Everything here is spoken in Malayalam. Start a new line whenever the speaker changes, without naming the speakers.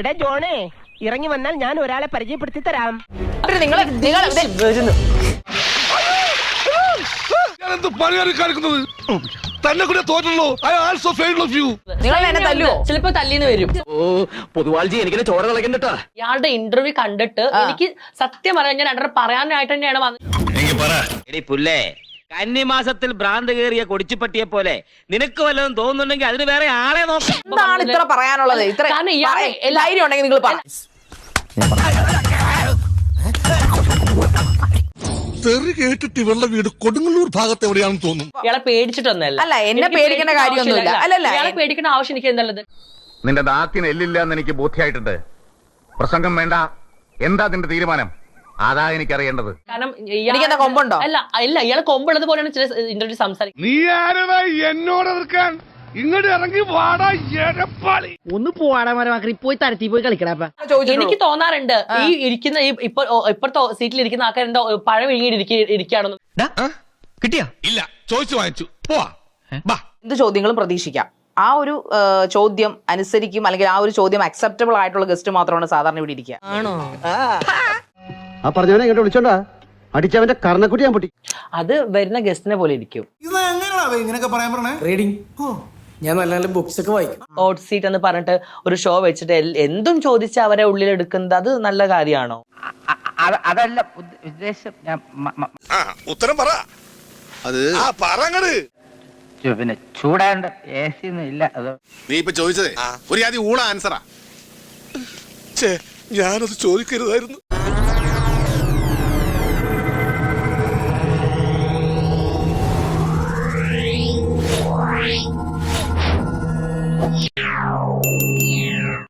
എടാ ജോണേ ഇറങ്ങി വന്നാൽ ഞാൻ ഒരാളെ പരിചയപ്പെടുത്തി തരാം.
നിങ്ങൾ നിങ്ങൾ
കാണിക്കുന്നത്? തന്നെ കൂടെ തോറ്റല്ലോ. ഐ ആൾസോ ഓഫ് യു
നിങ്ങൾ എന്നെ തല്ലുവോ?
ചിലപ്പോ തല്ലിന്ന് വരും.
ഓ പൊതുവാൾജി എനിക്ക് ചോര
ഇയാളുടെ ഇന്റർവ്യൂ കണ്ടിട്ട് എനിക്ക് സത്യം പറയാൻ ഞാൻ രണ്ടര പറയാനായിട്ട് തന്നെയാണ് വന്നത്.
എടി പുല്ലേ കന്നിമാസത്തിൽ ഭ്രാന്ത് കയറിയ കൊടിച്ചുപട്ടിയെ പോലെ നിനക്ക് വല്ലതും തോന്നുന്നുണ്ടെങ്കിൽ അതിന് വേറെ ആളെ നോക്കാം.
എന്താണ് ഇത്ര പറയാനുള്ളത്? ഇത്ര
കാരണം ഇയാളെ
ധൈര്യം ഉണ്ടെങ്കിൽ നിങ്ങൾ പറ.
തെറി കേട്ടിട്ട് ഇവളുടെ വീട് കൊടുങ്ങല്ലൂർ ഭാഗത്ത് എവിടെയാണെന്ന് തോന്നുന്നു.
ഇയാളെ പേടിച്ചിട്ടൊന്നല്ല
അല്ല, എന്നെ പേടിക്കേണ്ട കാര്യമൊന്നുമില്ല. അല്ലല്ല,
ഇയാളെ പേടിക്കേണ്ട ആവശ്യം എനിക്ക് എന്നുള്ളത്
നിന്റെ നാക്കിന് എല്ലില്ല എന്ന് എനിക്ക് ബോധ്യമായിട്ടുണ്ട് പ്രസംഗം വേണ്ട. എന്താ നിന്റെ തീരുമാനം? അതാ എനിക്കറിയേണ്ടത്.
കാരണം
എനിക്കെന്താ കൊമ്പുണ്ടോ?
അല്ല ഇല്ല ഇയാളെ കൊമ്പുള്ളത് പോലെയാണ് ചില ഇന്റർവ്യൂ സംസാരിക്കുന്നത്
നീ ആരടാ എന്നോട് എതിർക്കാൻ? ഇങ്ങോട്ട് ഇറങ്ങി വാടാ എരപ്പാളി
ഒന്ന് പോവാടാ മരമാക്കി പോയി തരത്തി പോയി കളിക്കടാ
ചോദിച്ചിട്ടുള്ളൂ.
എനിക്ക് തോന്നാറുണ്ട്. ഈ ഇരിക്കുന്ന ഈ ഇപ്പൊ ഇപ്പഴത്തെ സീറ്റിൽ ഇരിക്കുന്ന ആൾക്കാർ എന്താ പഴം വിഴുങ്ങി ഇരിക്കുകയാണെന്ന്.
കിട്ടിയാ?
ഇല്ല ചോദിച്ചു വാങ്ങിച്ചു. പോവാ. ബാ.
എന്ത് ചോദ്യങ്ങളും പ്രതീക്ഷിക്കാം? ആ ഒരു ആ, ചോദ്യം അനുസരിക്കും അല്ലെങ്കിൽ ആ ഒരു ചോദ്യം അക്സെപ്റ്റബിൾ ആയിട്ടുള്ള ഗസ്റ്റ് മാത്രമാണ് സാധാരണ ഇവിടെ ഇരിക്കുക.
ആ പറഞ്ഞവനെ ഇങ്ങോട്ട് വിളിച്ചോണ്ടാ. അടിച്ചവന്റെ കർണക്കുട്ടി ഞാൻ പൊട്ടി.
അത് വരുന്ന ഗസ്റ്റിനെ പോലെ ഇരിക്കും.
ഇങ്ങനെയൊക്കെ പറയാൻ പറഞ്ഞേ? റീഡിങ് ഓ. ഞാൻ നല്ല നല്ല ബുക്സ് ഒക്കെ വായിക്കും.
ഹോട്ട് സീറ്റ് എന്ന് പറഞ്ഞിട്ട് ഒരു ഷോ വെച്ചിട്ട് എന്തും ചോദിച്ച് അവരെ ഉള്ളിൽ എടുക്കുന്നത് അത് നല്ല കാര്യമാണോ?
അതല്ല ഉദ്ദേശം ഞാൻ
ആ ഉത്തരം പറ. അത് ആ പറങ്ങട്
പിന്നെ ചൂടാണ്ട് എ സി ഒന്നും ഇല്ല അത്
നീ ഇപ്പൊ ചോദിച്ചതേ ഒരു ആദ്യം ഊള ആൻസറാ ഞാനത് ചോദിക്കരുതായിരുന്നു. Yeah.